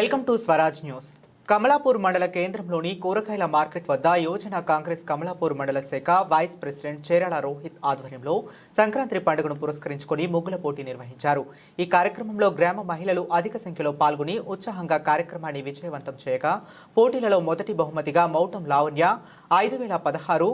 Welcome to Swaraj news. Kamalapur మండల కేంద్రంలోని కూరగాయల మార్కెట్ వద్ద యోజన కాంగ్రెస్ కమలాపూర్ మండల శాఖ వైస్ ప్రెసిడెంట్ చేరాల రోహిత్ ఆధ్వర్యంలో సంక్రాంతి పండుగను పురస్కరించుకొని ముగ్గుల పోటీ నిర్వహించారు. ఈ కార్యక్రమంలో గ్రామ మహిళలు అధిక సంఖ్యలో పాల్గొని ఉత్సాహంగా కార్యక్రమాన్ని విజయవంతం చేయగా పోటీలలో మొదటి బహుమతిగా మౌటం లావణ్య ఐదు వేల పదహారు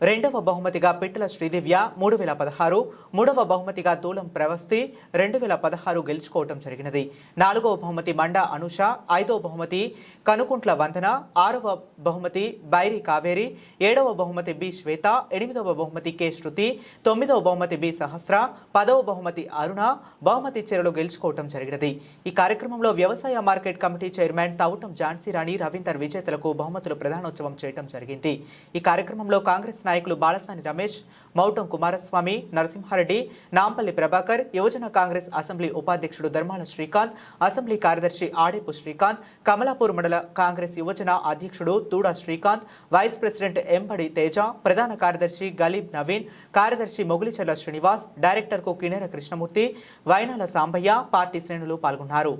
రెండవ బహుమతిగా పిట్టల శ్రీదివ్య మూడు వేల పదహారు మూడవ బహుమతిగా దూలం ప్రవస్తి రెండు వేల పదహారు గెలుచుకోవటం జరిగినది. నాలుగవ బహుమతి మండ అనుష ఐదవ బహుమతి కనుకుంట్ల వందన ఆరవ బహుమతి బైరి కావేరి ఏడవ బహుమతి బి శ్వేత ఎనిమిదవ బహుమతి కె శృతి తొమ్మిదవ బహుమతి బి సహస్ర పదవ బహుమతి అరుణ బహుమతి చీరలు గెలుచుకోవటం జరిగినది. ఈ కార్యక్రమంలో వ్యవసాయ market committee chairman Toutam Jhansi Rani Ravinder విజేతలకు బహుమతులు ప్రధానోత్సవం చేయడం జరిగింది. ఈ కార్యక్రమంలో కాంగ్రెస్ నాయకులు బాలసాని రమేష్ మౌటం కుమారస్వామి నరసింహారెడ్డి నాంపల్లి ప్రభాకర్ యువజన కాంగ్రెస్ అసెంబ్లీ ఉపాధ్యక్షుడు ధర్మాల శ్రీకాంత్ అసెంబ్లీ కార్యదర్శి ఆడేపు శ్రీకాంత్ కమలాపూర్ మండల కాంగ్రెస్ యువజన అధ్యక్షుడు తూడా శ్రీకాంత్ వైస్ ప్రెసిడెంట్ ఎంపడి తేజ ప్రధాన కార్యదర్శి గలీబ్ నవీన్ కార్యదర్శి మొగులిచెల్ల శ్రీనివాస్ డైరెక్టర్కు కినేర కృష్ణమూర్తి వైనాల సాంబయ్య పార్టీ శ్రేణులు పాల్గొన్నారు.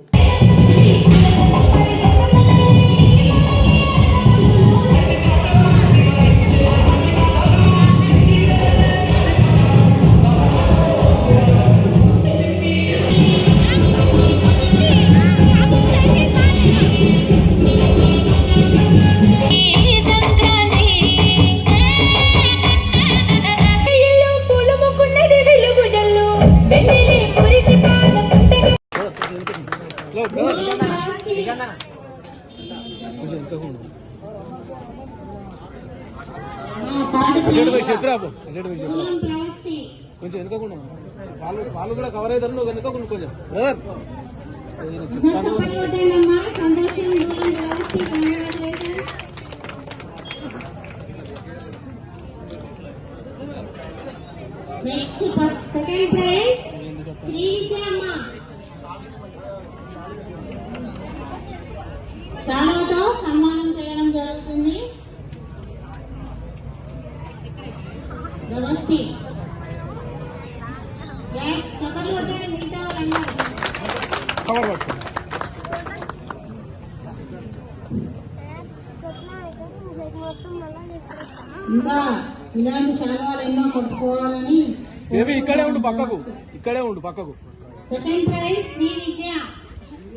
అటు పోయి చెప్పు రాబు అటు పోయి కొంచెం వెనుకకుండా వాళ్ళు వాళ్ళు కూడా కవర్ అవుతారు నువ్వు వెనుకకుండా కొంచెం బ్రదర్ చెప్తాను next first second prize Shri Vidyamma శాలువతో సన్మానం చేయడం జరుగుతుంది. నమస్తే. నెక్స్ట్ చప్పట్లు కొట్టండి మిగతా వాళ్ళందరూ. కవర్ పట్టుకో ఇంకా ఇలాంటి శాలువాలు ఎన్నో కొట్టుకోవాలని ఇక్కడే ఉండు పక్కకు. ఇక్కడే ఉండు పక్కకు. Second prize Shri Vidya.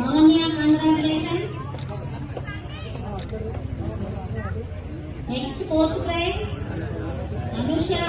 కమిషనా? Shri Vidya second prize